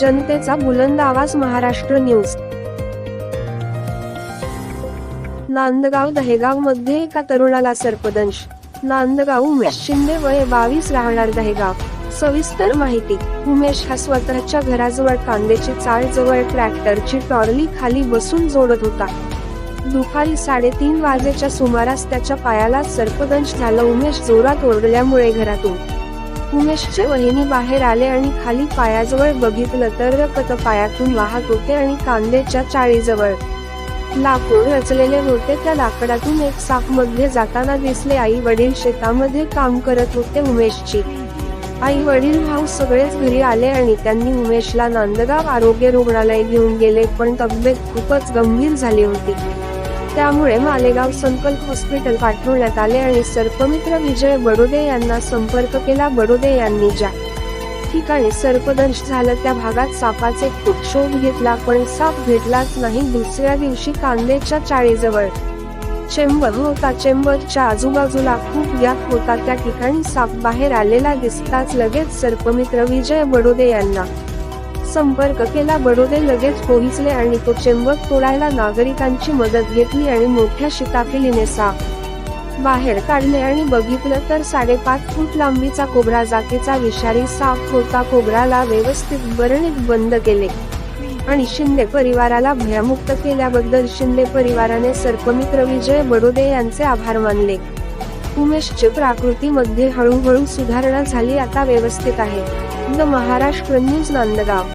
जनतेचा बुलंद आवाज महाराष्ट्र न्यूज. नांदगाव दहेगावमध्ये एका तरुणाला सर्पदंश. नांदगाव उमेश शिंदे वय बावीस राहणार दहेगाव. सविस्तर माहिती उमेश हा स्वतःच्या घराजवळ कांद्याची चाळ जवळ ट्रॅक्टरची टॉर्ली खाली बसून जोडत होता. दुपारी साडेतीन वाजेच्या सुमारास त्याच्या पायाला सर्पदंश झाला. उमेश जोरात ओरडल्यामुळे घरातून उमेशचे वहिनी बाहेर आले आणि खाली पायाजवळ बघितलं तर रक्त पायातून वाहत होते आणि कांद्याच्या चाळीजवळ. लाकूड रचलेले होते त्या लाकडातून एक सापमध्ये जाताना दिसले. आई वडील शेतामध्ये काम करत होते उमेशची. आई वडील भाऊ सगळेच घरी आले आणि त्यांनी उमेशला नांदगाव आरोग्य रुग्णालय घेऊन गेले पण तब्येत खूपच गंभीर झाली होती. त्यामुळे मालेगाव संकल्प हॉस्पिटल पाठवण्यात आले आणि सर्पमित्र विजय बडोदे यांना संपर्क केला. बडोदे यांनी ज्या ठिकाणी सर्पदंश झालं त्या भागात सापाचे खूप शोध घेतला पण साप भेटलाच नाही. दुसऱ्या दिवशी कांदेच्या चाळीजवळ चेंबर होता. चेंबरच्या आजूबाजूला खूप व्याप होता. त्या ठिकाणी साप बाहेर आलेला दिसताच लगेच सर्पमित्र विजय बडोदे यांना संपर्क केला बडोदे लगेच पोहोचले आणि तो चेंबर तोडायला नागरिकांची मदत घेतली आणि मोठ्या शिताफिलीने साप बाहेर काढले आणि बघितलं तर साडेपाच फूट लांबीचा कोबरा जातीचा विषारी साप होता. कोबराला व्यवस्थित बरणीत बंद केले आणि शिंदे परिवाराला भयमुक्त केल्याबद्दल शिंदे परिवाराने सर्पमित्र विजय बडोदे यांचे आभार मानले. उमेशची प्राकृतीमध्ये हळूहळू सुधारणा झाली. आता व्यवस्थित आहे. The Maharashtra news Nandgaon.